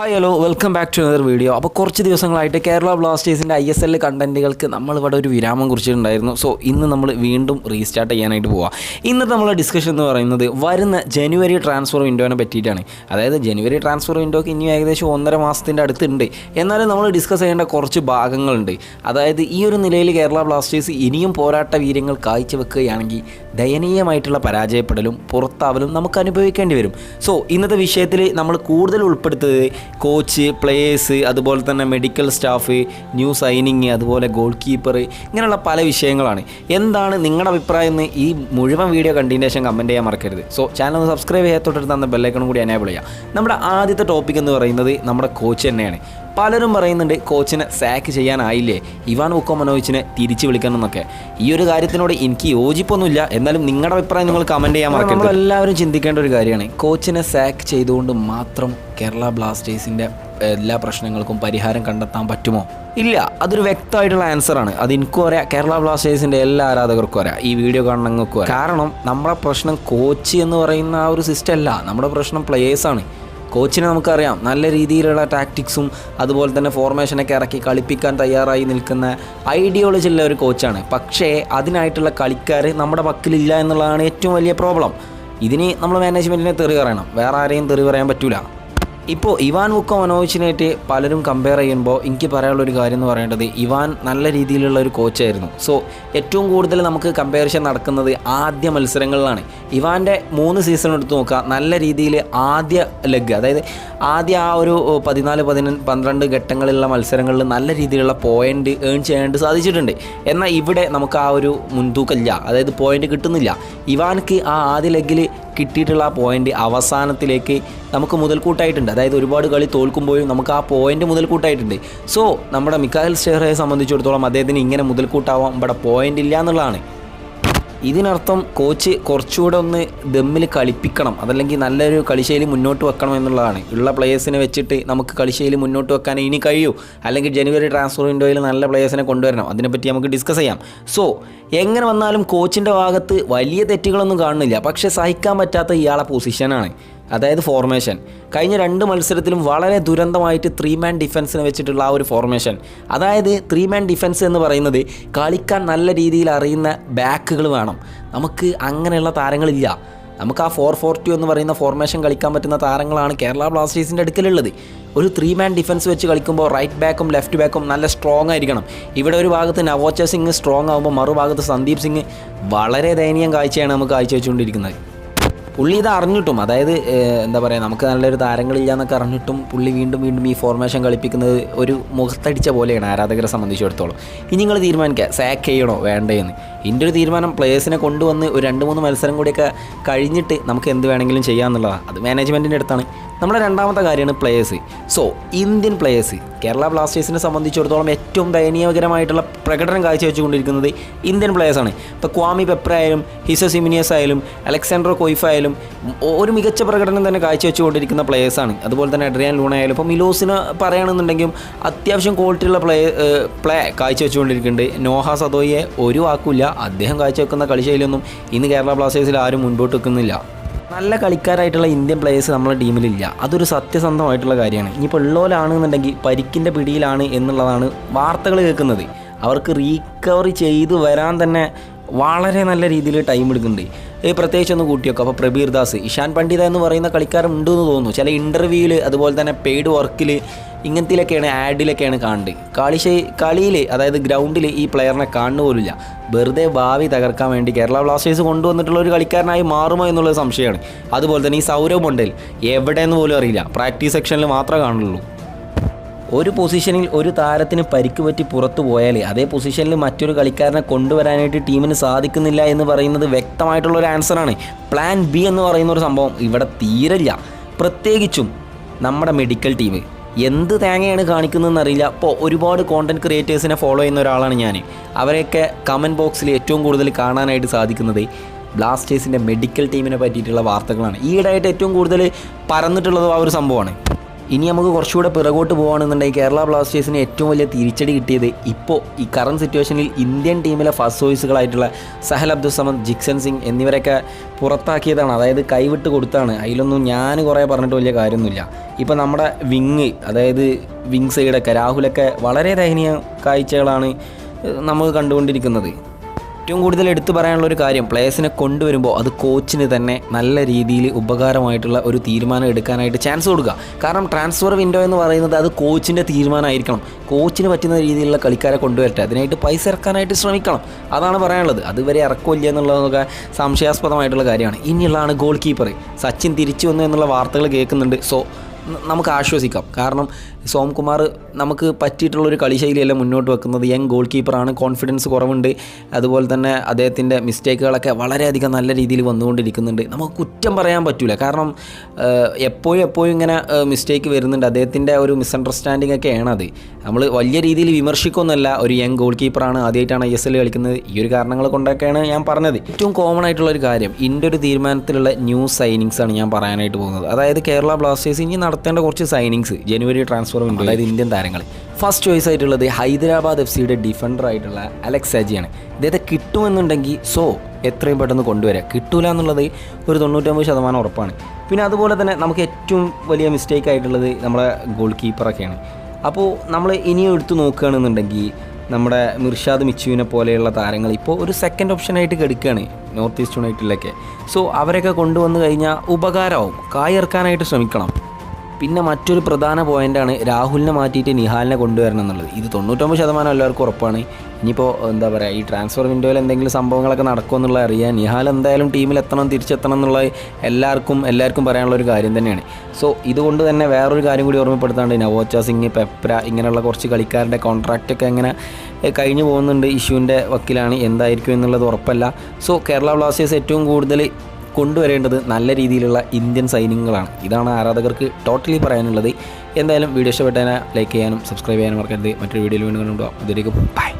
Hi hello welcome back to another video അപ്പോൾ കുറച്ച് ദിവസങ്ങളായിട്ട് കേരള ബ്ലാസ്റ്റേഴ്സിന്റെ ഐ എസ് എൽ കണ്ടന്റുകൾക്ക് നമ്മളിവിടെ ഒരു വിരാമം കുറിച്ചിട്ടുണ്ടായിരുന്നു. സോ ഇന്ന് നമ്മൾ വീണ്ടും റീസ്റ്റാർട്ട് ചെയ്യാനായിട്ട് പോവാം. ഇന്നത്തെ നമ്മളെ ഡിസ്കഷൻ എന്ന് പറയുന്നത് വരുന്ന ജനുവരി ട്രാൻസ്ഫർ വിൻഡോനെ പറ്റിയിട്ടാണ്. അതായത് ജനുവരി ട്രാൻസ്ഫർ വിൻഡോക്ക് ഇനി ഏകദേശം ഒന്നര മാസത്തിന്റെ അടുത്തുണ്ട്. എന്നാലും നമ്മൾ ഡിസ്കസ് ചെയ്യേണ്ട കുറച്ച് ഭാഗങ്ങളുണ്ട്. അതായത് ഈ ഒരു നിലയിൽ കേരള ബ്ലാസ്റ്റേഴ്സ് ഇനിയും പോരാട്ട വീര്യങ്ങൾ കാഴ്ചവെക്കുകയാണെങ്കിൽ ദയനീയമായിട്ടുള്ള പരാജയപ്പെടലും പുറത്താവലും നമുക്ക് അനുഭവിക്കേണ്ടി വരും. സോ ഇന്നത്തെ വിഷയത്തിൽ നമ്മൾ കൂടുതൽ ഉൾപ്പെടുത്തത് കോച്ച് പ്ലേയേഴ്സ് അതുപോലെ തന്നെ മെഡിക്കൽ സ്റ്റാഫ് ന്യൂ സൈനിങ് അതുപോലെ ഗോൾ കീപ്പർ ഇങ്ങനെയുള്ള പല വിഷയങ്ങളാണ്. എന്താണ് നിങ്ങളുടെ അഭിപ്രായം എന്ന് ഈ മുഴുവൻ വീഡിയോ കണ്ടതിന് ശേഷം കമന്റ് ചെയ്യാൻ മറക്കരുത്. സോ ചാനൽ ഒന്ന് സബ്സ്ക്രൈബ് ചെയ്യാത്തോട്ടടുത്ത് തന്ന ബെല്ലൈക്കണും കൂടി എനേബിൾ ചെയ്യാം നമ്മുടെ ആദ്യത്തെ ടോപ്പിക് എന്ന് പറയുന്നത് നമ്മുടെ കോച്ച് തന്നെയാണ്. പലരും പറയുന്നുണ്ട് കോച്ചിനെ സാക്ക് ചെയ്യാനായില്ലേ. ഇവാൻ ഉക്കോമനോവിച്ചിനെ തിരിച്ചു വിളിക്കണമെന്നൊക്കെ. ഈ ഒരു കാര്യത്തിനോട് എനിക്ക് യോജിപ്പൊന്നുമില്ല. എന്നാലും നിങ്ങളുടെ അഭിപ്രായം നിങ്ങൾ കമന്റ് ചെയ്യാൻ മറക്കരുത്. നമ്മളെല്ലാവരും ചിന്തിക്കേണ്ട ഒരു കാര്യമാണ്. കോച്ചിനെ സാക്ക് ചെയ്തുകൊണ്ട് മാത്രം കേരള ബ്ലാസ്റ്റേഴ്സിന്റെ എല്ലാ പ്രശ്നങ്ങൾക്കും പരിഹാരം കണ്ടെത്താൻ പറ്റുമോ? ഇല്ല. അതൊരു വ്യക്തമായിട്ടുള്ള ആൻസറാണ് അത് എനിക്കും അറിയാം. കേരള ബ്ലാസ്റ്റേഴ്സിന്റെ എല്ലാ ആരാധകർക്കും അറിയാം. ഈ വീഡിയോ കാണണങ്ങൾക്കും കാരണം നമ്മുടെ പ്രശ്നം കോച്ച് എന്ന് പറയുന്ന ആ ഒരു സിസ്റ്റം അല്ല. നമ്മുടെ പ്രശ്നം പ്ലേയേഴ്സാണ് കോച്ചിനെ നമുക്കറിയാം. നല്ല രീതിയിലുള്ള ടാക്ടിക്സും അതുപോലെ തന്നെ ഫോർമേഷനൊക്കെ ഇറക്കി കളിപ്പിക്കാൻ തയ്യാറായി നിൽക്കുന്ന ഐഡിയോളജി ഉള്ള ഒരു കോച്ചാണ് പക്ഷേ അതിനായിട്ടുള്ള കളിക്കാർ നമ്മുടെ പക്കലില്ല എന്നുള്ളതാണ് ഏറ്റവും വലിയ പ്രോബ്ലം ഇതിന് നമ്മൾ മാനേജ്മെന്റിനെ തെറി പറയണം. വേറെ ആരെയും തെറി പറയാൻ പറ്റൂല. ഇപ്പോൾ ഇവാൻ വുക്കോ മനോജിനായിട്ട് പലരും കമ്പയർ ചെയ്യുമ്പോൾ എനിക്ക് പറയാനുള്ള ഒരു കാര്യം എന്ന് പറയേണ്ടത് ഇവാൻ നല്ല രീതിയിലുള്ള ഒരു കോച്ചായിരുന്നു സോ ഏറ്റവും കൂടുതൽ നമുക്ക് കമ്പാരിഷൻ നടക്കുന്നത് ആദ്യ മത്സരങ്ങളിലാണ്. ഇവാന്റെ മൂന്ന് സീസൺ എടുത്ത് നോക്കുക നല്ല രീതിയിൽ ആദ്യ ലെഗ് അതായത് ആദ്യ ആ ഒരു പതിനാല് പതിനഞ്ച് പന്ത്രണ്ട് ഘട്ടങ്ങളിലുള്ള മത്സരങ്ങളിൽ നല്ല രീതിയിലുള്ള പോയിന്റ് ഏൺ ചെയ്യാനായിട്ട് സാധിച്ചിട്ടുണ്ട്. എന്നാൽ ഇവിടെ നമുക്ക് ആ ഒരു മുൻതൂക്കമില്ല. അതായത് പോയിന്റ് കിട്ടുന്നില്ല. ഇവാൻക്ക് ആ ആദ്യ ലെഗിൽ കിട്ടിയിട്ടുള്ള ആ പോയിന്റ് അവസാനത്തിലേക്ക് നമുക്ക് മുതൽക്കൂട്ടായിട്ടുണ്ട്. അതായത് ഒരുപാട് കളി തോൽക്കുമ്പോഴും നമുക്ക് ആ പോയിന്റ് മുതൽക്കൂട്ടായിട്ടുണ്ട്. സോ നമ്മുടെ മിക്കായൽ സ്റ്റേറയെ സംബന്ധിച്ചിടത്തോളം അദ്ദേഹത്തിന് ഇങ്ങനെ മുതൽക്കൂട്ടാവാൻ ഇവിടെ പോയിന്റ് ഇല്ല എന്നുള്ളതാണ്. ഇതിനർത്ഥം കോച്ച് കുറച്ചുകൂടെ ഒന്ന് ദമ്മിൽ കളിപ്പിക്കണം. അതല്ലെങ്കിൽ നല്ലൊരു കളിശൈലി മുന്നോട്ട് വെക്കണം എന്നുള്ളതാണ്. ഉള്ള പ്ലേയേഴ്സിനെ വെച്ചിട്ട് നമുക്ക് കളിശൈലി മുന്നോട്ട് വെക്കാൻ ഇനി കഴിയൂ. അല്ലെങ്കിൽ ജനുവരി ട്രാൻസ്ഫർ വിൻഡോയിൽ നല്ല പ്ലേയേഴ്സിനെ കൊണ്ടുവരണം. അതിനെപ്പറ്റി നമുക്ക് ഡിസ്കസ് ചെയ്യാം. സോ എങ്ങനെ വന്നാലും കോച്ചിന്റെ ഭാഗത്ത് വലിയ തെറ്റുകളൊന്നും കാണുന്നില്ല. പക്ഷേ സഹിക്കാൻ പറ്റാത്ത ഇയാളെ പൊസിഷനാണ് അതായത് ഫോർമേഷൻ കഴിഞ്ഞ രണ്ട് മത്സരത്തിലും വളരെ ദുരന്തമായിട്ട് ത്രീ മാൻ ഡിഫൻസിനെ വെച്ചിട്ടുള്ള ആ ഒരു ഫോർമേഷൻ അതായത് ത്രീ മാൻ ഡിഫൻസ് എന്ന് പറയുന്നത് കളിക്കാൻ നല്ല രീതിയിൽ അറിയുന്ന ബാക്കുകൾ വേണം. നമുക്ക് അങ്ങനെയുള്ള താരങ്ങളില്ല. നമുക്ക് ആ ഫോർ ഫോർ ടു എന്ന് പറയുന്ന ഫോർമേഷൻ കളിക്കാൻ പറ്റുന്ന താരങ്ങളാണ് കേരള ബ്ലാസ്റ്റേഴ്സിന്റെ അടുക്കലുള്ളത്. ഒരു ത്രീ മാൻ ഡിഫൻസ് വെച്ച് കളിക്കുമ്പോൾ റൈറ്റ് ബാക്കും ലെഫ്റ്റ് ബാക്കും നല്ല സ്ട്രോങ് ആയിരിക്കണം. ഇവിടെ ഒരു ഭാഗത്ത് നവോച്ച സിംഗ് സ്ട്രോങ് ആകുമ്പോൾ മറുഭാഗത്ത് സന്ദീപ് സിംഗ് വളരെ ദയനീയം കാഴ്ചയാണ് നമുക്ക് കാഴ്ച കാഴ്ചവെച്ചുകൊണ്ടിരിക്കുന്നത്. പുള്ളി ഇത് അറിഞ്ഞിട്ടും അതായത് എന്താ പറയുക നമുക്ക് നല്ലൊരു താരങ്ങളില്ല എന്നൊക്കെ അറിഞ്ഞിട്ടും പുള്ളി വീണ്ടും വീണ്ടും ഈ ഫോർമേഷൻ കളിപ്പിക്കുന്നത് ഒരു മുഖത്തടിച്ച പോലെയാണ് ആരാധകരെ സംബന്ധിച്ചിടത്തോളം. ഇനി നിങ്ങൾ തീരുമാനിക്കുക സാക്ക് ചെയ്യണോ വേണ്ടേ എന്ന് എന്റെ ഒരു തീരുമാനം പ്ലേയേഴ്സിനെ കൊണ്ടുവന്ന് ഒരു രണ്ട് മൂന്ന് മത്സരം കൂടിയൊക്കെ കഴിഞ്ഞിട്ട് നമുക്ക് എന്ത് വേണമെങ്കിലും ചെയ്യാമെന്നുള്ളതാണ് അത് മാനേജ്മെന്റിന്റെ അടുത്താണ്. നമ്മുടെ രണ്ടാമത്തെ കാര്യമാണ് players so Indian players Kerala ബ്ലാസ്റ്റേഴ്സിനെ സംബന്ധിച്ചിടത്തോളം ഏറ്റവും ദയനീയകരമായിട്ടുള്ള പ്രകടനം കാഴ്ചവെച്ചുകൊണ്ടിരിക്കുന്നത് ഇന്ത്യൻ പ്ലേയേഴ്സാണ് ഇപ്പോൾ ക്വാമി പെപ്ര ആയാലും ഹിസ സിമിനിയസ് ആയാലും അലക്സാൻഡ്രോ കൊയ്ഫ് ആയാലും ഒരു മികച്ച പ്രകടനം തന്നെ കാഴ്ചവെച്ചുകൊണ്ടിരിക്കുന്ന പ്ലേയേഴ്സാണ് അതുപോലെ തന്നെ അഡ്രിയാൻ ലൂണ ആയാലും ഇപ്പോൾ മിലോസിന് പറയുകയാണെന്നുണ്ടെങ്കിലും അത്യാവശ്യം ക്വാളിറ്റിയുള്ള പ്ലേ പ്ലേ കാഴ്ചവെച്ചുകൊണ്ടിരിക്കുന്നുണ്ട്. നോഹ സദോയെ ഒരു വാക്കുമില്ല. അദ്ദേഹം കാഴ്ചവെക്കുന്ന കളിശൈലിയൊന്നും ഇന്ന് കേരള ബ്ലാസ്റ്റേഴ്സിൽ ആരും മുൻപോട്ട് വെക്കുന്നില്ല. നല്ല കളിക്കാരായിട്ടുള്ള ഇന്ത്യൻ പ്ലേയേഴ്സ് നമ്മളെ ടീമിലില്ല. അതൊരു സത്യസന്ധമായിട്ടുള്ള കാര്യമാണ്. ഇനിയിപ്പോൾ ഉള്ളവരാണെന്നുണ്ടെങ്കിൽ പരിക്കിന്റെ പിടിയിലാണ് എന്നുള്ളതാണ് വാർത്തകൾ കേൾക്കുന്നത്. അവർക്ക് റീകവറി ചെയ്ത് വരാൻ തന്നെ വളരെ നല്ല രീതിയിൽ ടൈം എടുക്കുന്നുണ്ട്. ഈ പ്രത്യേകിച്ച് ഒന്ന് കൂട്ടിയൊക്കെ അപ്പോൾ പ്രബീർ ദാസ് ഇഷാൻ പണ്ഡിത എന്ന് പറയുന്ന കളിക്കാരൻ ഉണ്ടെന്ന് തോന്നുന്നു. ചില ഇന്റർവ്യൂവിൽ അതുപോലെ തന്നെ പെയ്ഡ് വർക്കിൽ ഇങ്ങനത്തിലൊക്കെയാണ് ആഡിലൊക്കെയാണ് കാണുന്നത് കളിശൈ കളിയിൽ അതായത് ഗ്രൗണ്ടിൽ ഈ പ്ലെയറിനെ കാണുന്ന പോലുമില്ല. വെറുതെ ഭാവി തകർക്കാൻ വേണ്ടി കേരള ബ്ലാസ്റ്റേഴ്സ് കൊണ്ടുവന്നിട്ടുള്ള ഒരു കളിക്കാരനായി മാറുമോ എന്നുള്ള സംശയമാണ്. അതുപോലെ തന്നെ ഈ സൗരവ് മണ്ടേൽ എവിടെയെന്ന് പോലും അറിയില്ല. പ്രാക്ടീസ് സെക്ഷനിൽ മാത്രമേ കാണുള്ളൂ. ഒരു പൊസിഷനിൽ ഒരു താരത്തിന് പരിക്ക് പറ്റി പുറത്തു പോയാൽ അതേ പൊസിഷനിൽ മറ്റൊരു കളിക്കാരനെ കൊണ്ടുവരാനായിട്ട് ടീമിന് സാധിക്കുന്നില്ല എന്ന് പറയുന്നത് വ്യക്തമായിട്ടുള്ള ഒരു ആൻസറാണ് പ്ലാൻ ബി എന്ന് പറയുന്ന ഒരു സംഭവം ഇവിടെ തീരില്ല പ്രത്യേകിച്ചും നമ്മുടെ മെഡിക്കൽ ടീം എന്ത് തേങ്ങയാണ് കാണിക്കുന്നതെന്ന് അറിയില്ല അപ്പോൾ ഒരുപാട് കോണ്ടന്റ് ക്രിയേറ്റേഴ്സിനെ ഫോളോ ചെയ്യുന്ന ഒരാളാണ് ഞാൻ. അവരെയൊക്കെ കമന്റ് ബോക്സിൽ ഏറ്റവും കൂടുതൽ കാണാനായിട്ട് സാധിക്കുന്നത് ബ്ലാസ്റ്റേഴ്സിന്റെ മെഡിക്കൽ ടീമിനെ പറ്റിയിട്ടുള്ള വാർത്തകളാണ്. ഈയിടെയായിട്ട് ഏറ്റവും കൂടുതൽ പരന്നിട്ടുള്ളത് ആ ഒരു സംഭവമാണ്. ഇനി നമുക്ക് കുറച്ചുകൂടെ പിറകോട്ട് പോകുകയാണെന്നുണ്ടെങ്കിൽ കേരള ബ്ലാസ്റ്റേഴ്സിന് ഏറ്റവും വലിയ തിരിച്ചടി കിട്ടിയത് ഇപ്പോൾ ഈ കറണ്ട് സിറ്റുവേഷനിൽ ഇന്ത്യൻ ടീമിലെ ഫസ്റ്റ് ചോയ്സുകളായിട്ടുള്ള സഹൽ അബ്ദുസമദ് ജിക്സൻ സിംഗ് എന്നിവരൊക്കെ പുറത്താക്കിയതാണ്. അതായത് കൈവിട്ട് കൊടുത്താണ്. അതിലൊന്നും ഞാൻ കുറേ പറഞ്ഞിട്ട് വലിയ കാര്യമൊന്നുമില്ല. ഇപ്പോൾ നമ്മുടെ വിങ് അതായത് വിങ് സൈഡൊക്കെ രാഹുലൊക്കെ വളരെ ദയനീയ കാഴ്ചകളാണ് നമ്മൾ കണ്ടുകൊണ്ടിരിക്കുന്നത്. ഏറ്റവും കൂടുതൽ എടുത്തു പറയാനുള്ള ഒരു കാര്യം പ്ലേയേഴ്സിനെ കൊണ്ടുവരുമ്പോൾ അത് കോച്ചിന് തന്നെ നല്ല രീതിയിൽ ഉപകാരമായിട്ടുള്ള ഒരു തീരുമാനം എടുക്കാനായിട്ട് ചാൻസ് കൊടുക്കുക. കാരണം ട്രാൻസ്ഫർ വിൻഡോ എന്ന് പറയുന്നത് അത് കോച്ചിന്റെ തീരുമാനമായിരിക്കണം. കോച്ചിന് പറ്റുന്ന രീതിയിലുള്ള കളിക്കാരെ കൊണ്ടുവരട്ടെ. അതിനായിട്ട് പൈസ ഇറക്കാനായിട്ട് ശ്രമിക്കണം. അതാണ് പറയാനുള്ളത്. അതുവരെ ഇറക്കില്ല എന്നുള്ളതൊക്കെ സംശയാസ്പദമായിട്ടുള്ള കാര്യമാണ്. ഇനിയുള്ളതാണ് ഗോൾ കീപ്പർ സച്ചിൻ തിരിച്ചു വന്നു എന്നുള്ള വാർത്തകൾ കേൾക്കുന്നുണ്ട്. സോ നമുക്ക് ആശ്വസിക്കാം. കാരണം സോംകുമാർ നമുക്ക് പറ്റിയിട്ടുള്ളൊരു കളിശൈലിയല്ല മുന്നോട്ട് വെക്കുന്നത്. യങ് ഗോൾ കീപ്പറാണ് കോൺഫിഡൻസ് കുറവുണ്ട്. അതുപോലെ തന്നെ അദ്ദേഹത്തിന്റെ മിസ്റ്റേക്കുകളൊക്കെ വളരെയധികം നല്ല രീതിയിൽ വന്നുകൊണ്ടിരിക്കുന്നുണ്ട്. നമുക്ക് കുറ്റം പറയാൻ പറ്റില്ല കാരണം എപ്പോഴും എപ്പോഴും ഇങ്ങനെ മിസ്റ്റേക്ക് വരുന്നുണ്ട്. അദ്ദേഹത്തിന്റെ ഒരു മിസ്അണ്ടർസ്റ്റാൻഡിംഗ് ഒക്കെയാണ് അത് നമ്മൾ വലിയ രീതിയിൽ വിമർശിക്കൊന്നുമല്ല. ഒരു യങ് ഗോൾ കീപ്പറാണ് ആദ്യമായിട്ടാണ് ഐ എസ് എൽ കളിക്കുന്നത്. ഈ ഒരു കാരണങ്ങൾ കൊണ്ടൊക്കെയാണ് ഞാൻ പറഞ്ഞത്. ഏറ്റവും കോമൺ ആയിട്ടുള്ള ഒരു കാര്യം ഇന്റെ ഒരു തീരുമാനത്തിലുള്ള ന്യൂ സൈനിങ്സ് ആണ് ഞാൻ പറയാനായിട്ട് പോകുന്നത്. അതായത് കേരള ബ്ലാസ്റ്റേഴ്സ് ഇനി നടത്തേണ്ട കുറച്ച് സൈനിങ്സ് ജനുവരി ട്രാൻസ്ഫർ ഉണ്ട് അതായത് ഇന്ത്യൻ താരങ്ങൾ ഫസ്റ്റ് ചോയ്സ് ആയിട്ടുള്ളത് ഹൈദരാബാദ് എഫ് സിയുടെ ഡിഫൻഡർ ആയിട്ടുള്ള അലക്സ് ആണ്. ഇദ്ദേഹത്തെ കിട്ടുമെന്നുണ്ടെങ്കിൽ സോ എത്രയും പെട്ടെന്ന് കൊണ്ടുവരിക കിട്ടൂല എന്നുള്ളത് ഒരു തൊണ്ണൂറ്റൊമ്പത് ശതമാനം ഉറപ്പാണ്. പിന്നെ അതുപോലെ തന്നെ നമുക്ക് ഏറ്റവും വലിയ മിസ്റ്റേക്ക് ആയിട്ടുള്ളത് നമ്മുടെ ഗോൾ കീപ്പറൊക്കെയാണ് അപ്പോൾ നമ്മൾ ഇനിയും എടുത്തു നോക്കുകയാണെന്നുണ്ടെങ്കിൽ നമ്മുടെ മിർഷാദ് മിച്ചുവിനെ പോലെയുള്ള താരങ്ങൾ ഇപ്പോൾ ഒരു സെക്കൻഡ് ഓപ്ഷനായിട്ട് കെടുക്കുകയാണ് നോർത്ത് ഈസ്റ്റ് യുണൈറ്റഡിലൊക്കെ സോ അവരൊക്കെ കൊണ്ടുവന്നു കഴിഞ്ഞാൽ ഉപകാരമാവും. കായർക്കാനായിട്ട് ശ്രമിക്കണം. പിന്നെ മറ്റൊരു പ്രധാന പോയിന്റാണ് രാഹുലിനെ മാറ്റിയിട്ട് നിഹാലിനെ കൊണ്ടുവരണം എന്നുള്ളത്. ഇത് തൊണ്ണൂറ്റൊമ്പത് ശതമാനം എല്ലാവർക്കും ഉറപ്പാണ്. ഇനിയിപ്പോൾ എന്താ പറയുക ഈ ട്രാൻസ്ഫർ വിൻഡോയിൽ എന്തെങ്കിലും സംഭവങ്ങളൊക്കെ നടക്കുമെന്നുള്ളത് അറിയാൻ നിഹാൽ എന്തായാലും ടീമിൽ എത്തണം തിരിച്ചെത്തണം എന്നുള്ളത് എല്ലാവർക്കും എല്ലാവർക്കും പറയാനുള്ള ഒരു കാര്യം തന്നെയാണ്. സോ ഇതുകൊണ്ട് തന്നെ വേറൊരു കാര്യം കൂടി ഓർമ്മപ്പെടുത്താണ്ട് നവോച്ച സിംഗ് പെപ്ര ഇങ്ങനെയുള്ള കുറച്ച് കളിക്കാരുടെ കോൺട്രാക്റ്റൊക്കെ എങ്ങനെ കഴിഞ്ഞു പോകുന്നുണ്ട്. ഇഷ്യൂവിന്റെ വക്കിലാണ് എന്തായിരിക്കും എന്നുള്ളത് ഉറപ്പല്ല. സോ കേരള ബ്ലാസ്റ്റേഴ്സ് ഏറ്റവും കൂടുതൽ കൊണ്ടുവരേണ്ടത് നല്ല രീതിയിലുള്ള ഇന്ത്യൻ സൈനികങ്ങളാണ് ഇതാണ് ആരാധകർക്ക് ടോട്ടലി പറയാനുള്ളത്. എന്തായാലും വീഡിയോ ഇഷ്ടപ്പെട്ടാൽ ലൈക്ക് ചെയ്യാനും സബ്സ്ക്രൈബ് ചെയ്യാനും മറക്കരുത്. മറ്റൊരു വീഡിയോയിൽ വീണ്ടും കണ്ടുപോകാം ഇതിലേക്ക് ബൈ